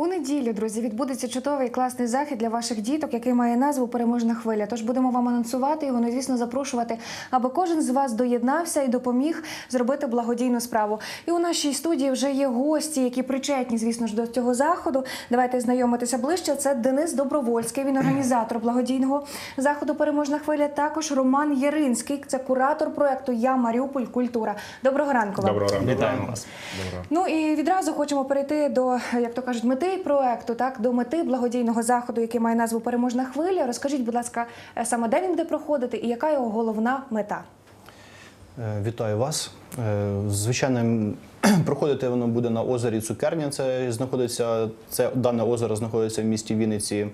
У неділю, друзі, відбудеться чудовий і класний захід для ваших діток, який має назву Переможна хвиля. Тож будемо вам анонсувати його, ну, звісно, запрошувати, аби кожен з вас доєднався і допоміг зробити благодійну справу. І у нашій студії вже є гості, які причетні, звісно ж, до цього заходу. Давайте знайомитися ближче. Це Денис Добровольський, він організатор благодійного заходу Переможна хвиля. Також Роман Єринський, це куратор проекту Я Маріуполь Культура. Доброго ранку вам. Доброго ранку. Вітаємо вас. Доброго. Ну і відразу хочемо перейти до, як то кажуть, мети проекту, так до мети благодійного заходу, який має назву Переможна хвиля. Розкажіть, будь ласка, е, саме де він буде проходити і яка його головна мета? Е, Вітаю вас. Е, Звичайно, проходити воно буде на озері Цукерня. Це знаходиться це дане озеро знаходиться в місті Вінниці.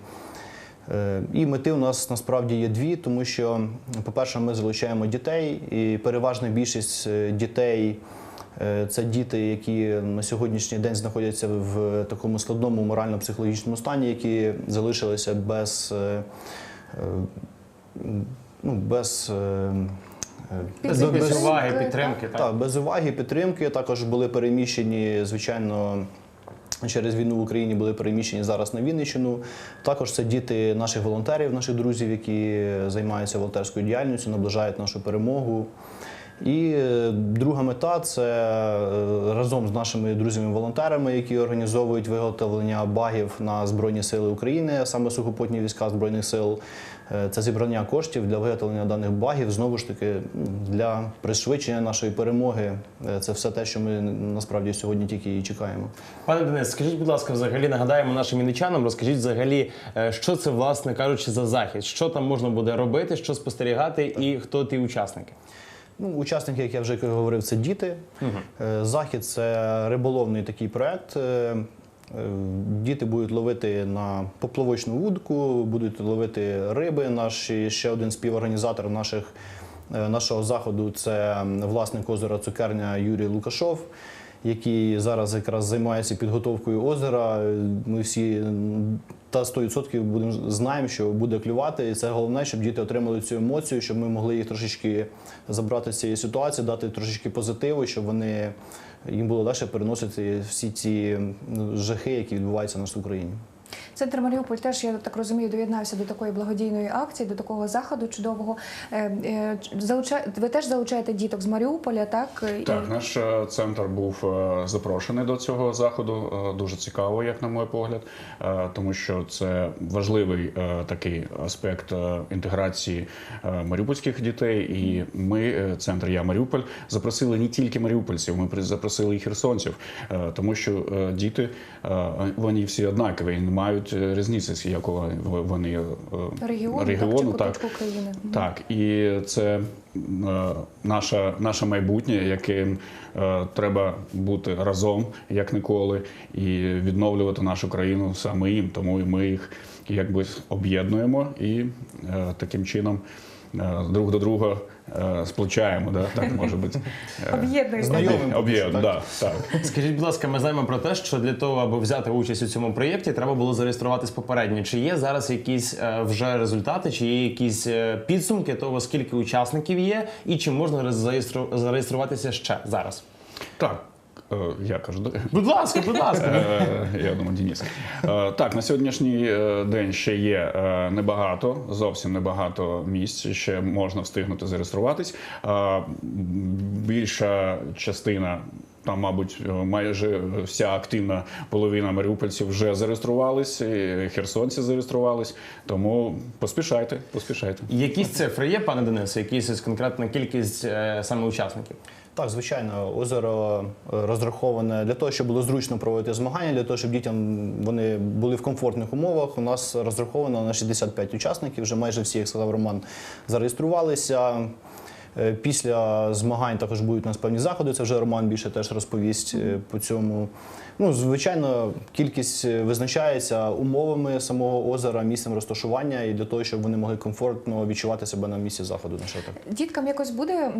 І мети у нас насправді є дві, тому що, по-перше, ми залучаємо дітей, і переважна більшість дітей це діти, які на сьогоднішній день знаходяться в такому складному морально-психологічному стані, які залишилися без, е, е, ну, без, е, е, Без без- уваги, підтримки. Так. так, без уваги, підтримки. Також були переміщені, звичайно. Через війну в Україні були переміщені зараз на Вінниччину. Також це діти наших волонтерів, наших друзів, які займаються волонтерською діяльністю, наближають нашу перемогу. І е, друга мета це е, разом з нашими друзями-волонтерами, які організовують виготовлення багів на Збройні Сили України, саме сухопутні війська Збройних сил. Е, Це зібрання коштів для виготовлення даних багів. Знову ж таки, для пришвидшення нашої перемоги. Це все те, що ми насправді сьогодні тільки і чекаємо. Пане Денис, скажіть, будь ласка, взагалі нагадаємо нашим міничанам, розкажіть взагалі, що це, власне кажучи, за захід, що там можна буде робити, що спостерігати, і хто ті учасники? Ну, учасники, як я вже говорив, це діти. Е, Захід це риболовний такий проект. Е, е, Діти будуть ловити на поплавочну вудку, будуть ловити риби. Наш ще один співорганізатор наших, нашого заходу це власник озера Цукерня Юрій Лукашов, який зараз якраз займається підготовкою озера. Ми всі та 100% будемо знаємо, що буде клювати. І це головне, щоб діти отримали цю емоцію, щоб ми могли їх трошечки забрати з цієї ситуації, дати трошечки позитиву, щоб вони їм було легше переносити всі ці жахи, які відбуваються в нас в Україні. Центр Маріуполь теж я так розумію, доєднався до такої благодійної акції, до такого заходу чудового. Е, е, Ви теж залучаєте діток з Маріуполя, так? Так, наш е, центр був запрошений до цього заходу. Дуже цікаво, як на мій погляд, тому що це важливий такий аспект інтеграції маріупольських дітей. І ми, центр Я Маріуполь, запросили не тільки маріупольців, ми запросили і херсонців, тому що діти вони всі однакові, не мають е, різниці, з якого вони регіону, Регіону, так, регіону, чи куточку країни. Так, і це е, наша, наше майбутнє, яким е, треба бути разом як ніколи, і відновлювати нашу країну саме їм. Тому ми їх якби об'єднуємо і е, таким чином е, друг до друга е, сплочаємо. Да? Так може бути. Е. Об'єднуємо, да, так. Скажіть, будь ласка, ми знаємо про те, що для того, аби взяти участь у цьому проєкті, треба було зареєструватись попередньо. Чи є зараз якісь е, вже результати, чи є якісь е, підсумки того, скільки учасників є, і чи можна зареєструватися ще зараз? Так. Е, Я кажу. Будь ласка, будь ласка. Е, Я думаю, Денис. Е, Так, на сьогоднішній день ще є небагато, зовсім небагато місць. Ще можна встигнути зареєструватись. Більша частина. Там, мабуть, е, майже вся активна половина маріупольців вже зареєструвались, і херсонці зареєструвались. Тому поспішайте, поспішайте. Якісь цифри є, пане Денисе, якісь конкретна кількість е, саме учасників? Так, звичайно, озеро е, розраховане для того, щоб було зручно проводити змагання, для того, щоб дітям вони були в комфортних умовах. У нас розраховано на 65 учасників. Вже майже всі, як сказав Роман, зареєструвалися. Е, Після змагань також будуть у нас певні заходи. Це вже Роман більше теж розповість е, по цьому. Ну, звичайно, кількість е, визначається умовами самого озера, місцем розташування і для того, щоб вони могли комфортно відчувати себе на місці заходу. На. Діткам якось буде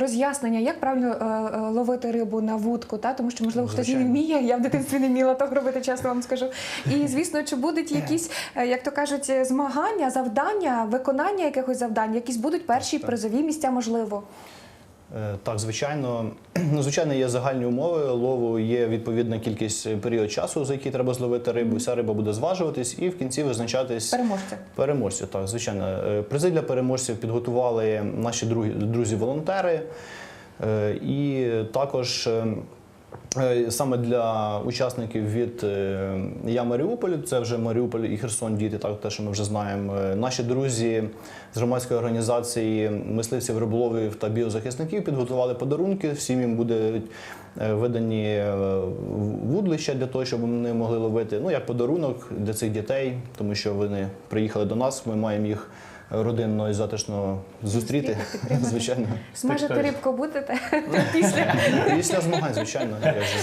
роз'яснення, як правильно ловити рибу на вудку, та? тому що, можливо, хтось не вміє, я в дитинстві не вміла так робити, чесно вам скажу. І, звісно, чи будуть якісь, як то кажуть, змагання, завдання, виконання якихось завдань, якісь будуть перші призові місця, можливо. Е, Так, звичайно, ну, звичайно, є загальні умови лову, є відповідна кількість е, період часу, за який треба зловити рибу. Вся риба буде зважуватись і в кінці визначатись Переможця. Переможця, Так, звичайно, Е, призи для переможців підготували наші друзі-волонтери. І також е, е, саме для учасників від е, Я Маріуполь, це вже Маріуполь і Херсон діти, так те, що ми вже знаємо. Е, Наші друзі з громадської організації мисливців, риболовів та біозахисників підготували подарунки. Всім їм будуть е, видані е, вудлища для того, щоб вони могли ловити. Ну як подарунок для цих дітей, тому що вони приїхали до нас. Ми маємо їх родинно і затишно зустріти. Звичайно, Смажити рибку будете після. після змагань, звичайно,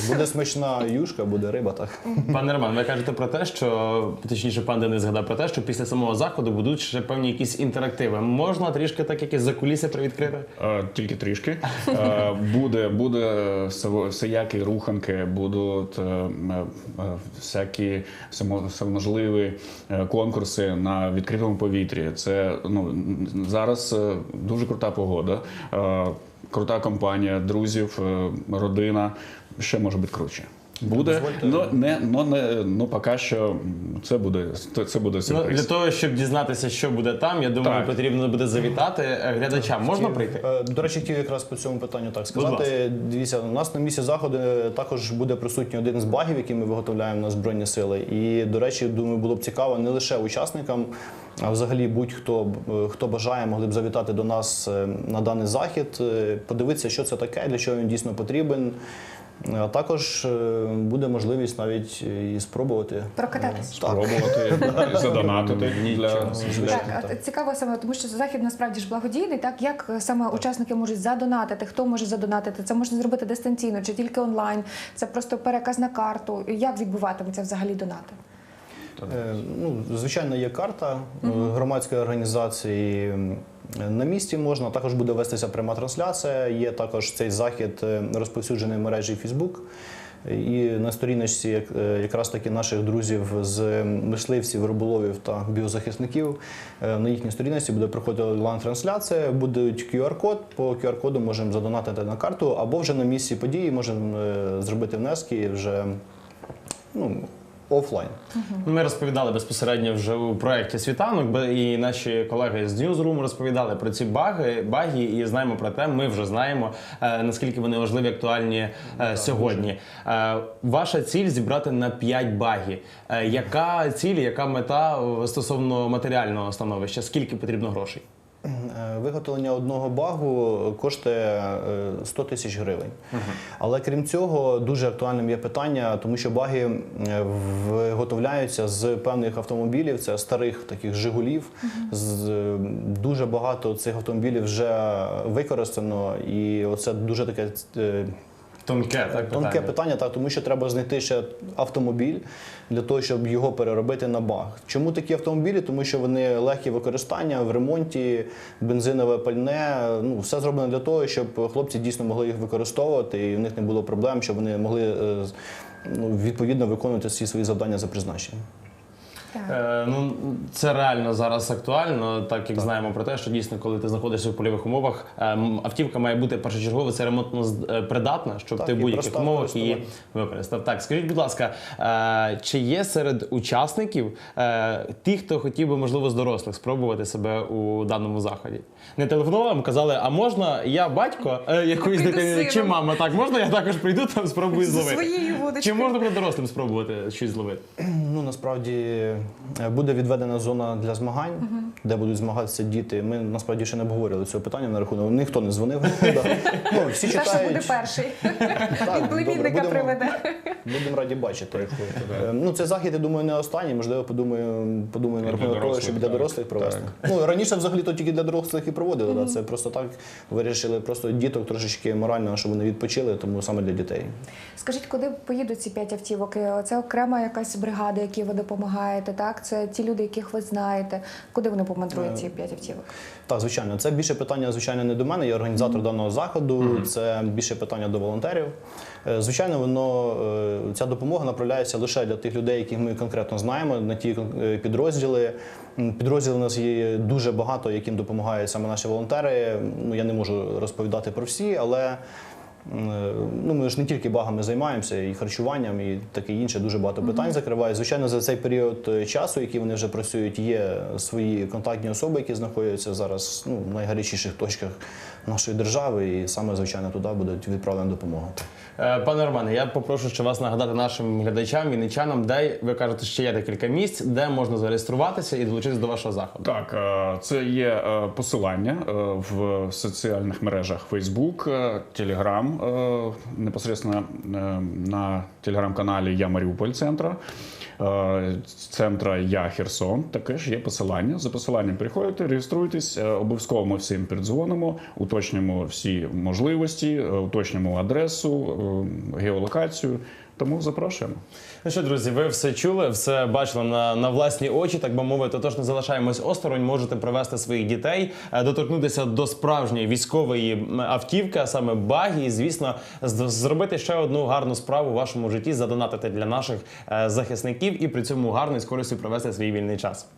буде смачна юшка, буде риба. Так Пане Роман, ви кажете про те, що точніше, пан Денис згадав про те, що після самого заходу будуть ще певні якісь інтерактиви. Можна трішки так якісь закулісся привідкрити? Тільки трішки. Буде, буде всіякі руханки, будуть е, е, всякі всемо- всеможливі е, конкурси на відкритому повітрі. Це ну зараз е, дуже крута погода, е, крута компанія, друзів, е, родина. Ще може бути круче. Буде, Дозвольте- ну не ну не ну поки що це буде це буде Ну, для того, щоб дізнатися, що буде там, я думаю, Так. потрібно буде завітати глядачам. Можна прийти? Е, До речі, хотів якраз по цьому питанню так сказати. Дивіться, у нас на місці заходу також буде присутній один з багів, який ми виготовляємо на збройні сили. І до речі, думаю, було б цікаво не лише учасникам, а взагалі будь-хто б- е, хто бажає, могли б завітати до нас е, на даний захід, е, подивитися, що це таке, для чого він дійсно потрібен. А також буде можливість навіть і спробувати. Прокататись. Спробувати задонатити для Так, цікаво саме, тому що захід насправді ж благодійний. Так як саме учасники можуть задонатити? Хто може задонатити? Це можна зробити дистанційно чи тільки онлайн? Це просто переказ на карту. Як відбуватиметься взагалі донати? Е, Ну, звичайно, є карта е, громадської організації. На місці можна також буде вестися пряма трансляція. Є також цей захід е, розповсюджений в мережі Facebook. І на сторіночці е, якраз таки наших друзів з мисливців, риболовів та біозахисників е, на їхній сторінці буде проходити онлайн-трансляція, буде QR-код. По QR-коду можемо задонатити на карту, або вже на місці події можемо е, зробити внески вже ну, офлайн. Ми розповідали безпосередньо вже у проєкті світанок, і наші колеги з Newsroom розповідали про ці баги, баги, і знаємо про те. Ми вже знаємо е, наскільки вони важливі, актуальні е, сьогодні. Е, ваша ціль зібрати на 5 багів. Е, яка ціль, яка мета стосовно матеріального становища? Скільки потрібно грошей? Е, Виготовлення одного багу коштує е, 100 тисяч гривень. Але крім цього, дуже актуальним є питання, тому що баги е, виготовляються з певних автомобілів, це старих таких Жигулів. З, е, дуже багато цих автомобілів вже використано, і оце дуже таке. Тонке, так Тонке питання. питання, так, тому що треба знайти ще автомобіль для того, щоб його переробити на баг. Чому такі автомобілі? Тому що вони легкі використання в ремонті, бензинове пальне. Ну, все зроблено для того, щоб хлопці дійсно могли їх використовувати, і в них не було проблем, щоб вони могли е, ну, відповідно виконувати всі свої завдання за призначенням. Так. Е, ну це реально зараз актуально, так як знаємо про те, що дійсно, коли ти знаходишся в польових умовах, ем, автівка має бути першочергово це ремонтно з- е, придатна, щоб Так, ти в будь-яких умовах її використав. Так, скажіть, будь ласка, е, чи є серед учасників е, ті, хто хотів би, можливо, з дорослих спробувати себе у даному заході? Не телефонували, вам казали, а можна я батько е, якоїсь дитини, чи мама? Так, можна я також прийду там спробую зловити? своєю Чи можна буде дорослим спробувати щось зловити? Ну насправді е, буде відведена зона для змагань, де будуть змагатися діти. Ми насправді ще не обговорювали цього питання на рахунок. Ніхто не дзвонив. Ну, всі Саша буде читають. перший. Так, Він племінника будемо- приведе. Будемо раді бачити. Е, Ну, це захід, я думаю, не останній. Можливо, подумаю, подумаю на І для рахунок того, дорослих, щоб для так, дорослих провести. так. Ну раніше взагалі то тільки для дорослих і проводили. Да. Це просто так вирішили просто діток трошечки морально, щоб вони відпочили, тому саме для дітей. Скажіть, куди поїдуть ці п'ять автівок? Е, Це окрема якась бригада, якій ви допомагаєте? Волонтерите, так? Це ті люди, яких ви знаєте. Куди вони помандрують ці п'ять автівок? Так, звичайно, це більше питання, звичайно, не до мене. Я організатор даного заходу. Це більше питання до волонтерів. Е, Звичайно, воно е, ця допомога направляється лише для тих людей, яких ми конкретно знаємо, на ті е, підрозділи. М, у нас є дуже багато, яким допомагають саме наші волонтери. Ну я не можу розповідати про всі, але. Е, Ну, ми ж не тільки багами займаємося, і харчуванням, і таке інше. Дуже багато питань закриває. Звичайно, за цей період е, часу, який вони вже працюють, є свої контактні особи, які знаходяться зараз ну, в найгарячіших точках нашої держави, і саме звичайно туди буде відправлена допомога. Е, Пане Романе, я попрошу ще вас нагадати нашим глядачам, вінничанам, де ви кажете, що є декілька місць, де можна зареєструватися і долучитися до вашого заходу. Так, е, це є е, посилання в соціальних мережах Facebook, Telegram, непосредственно е, на телеграм-каналі Я Маріуполь центра. Центра Я Херсон також є посилання. За посиланням приходите, реєструйтесь. Обов'язково ми всім передзвонимо, уточнимо всі можливості, е, уточнимо адресу, е, геолокацію. Тому запрошуємо. Ну що, друзі, ви все чули, все бачили на, на власні очі, так би мовити. Тож не залишаємось осторонь, можете привести своїх дітей, е, доторкнутися до справжньої військової автівки, а саме багі, і звісно, зробити ще одну гарну справу у вашому житті, задонатити для наших захисників і при цьому гарно і з користю провести свій вільний час.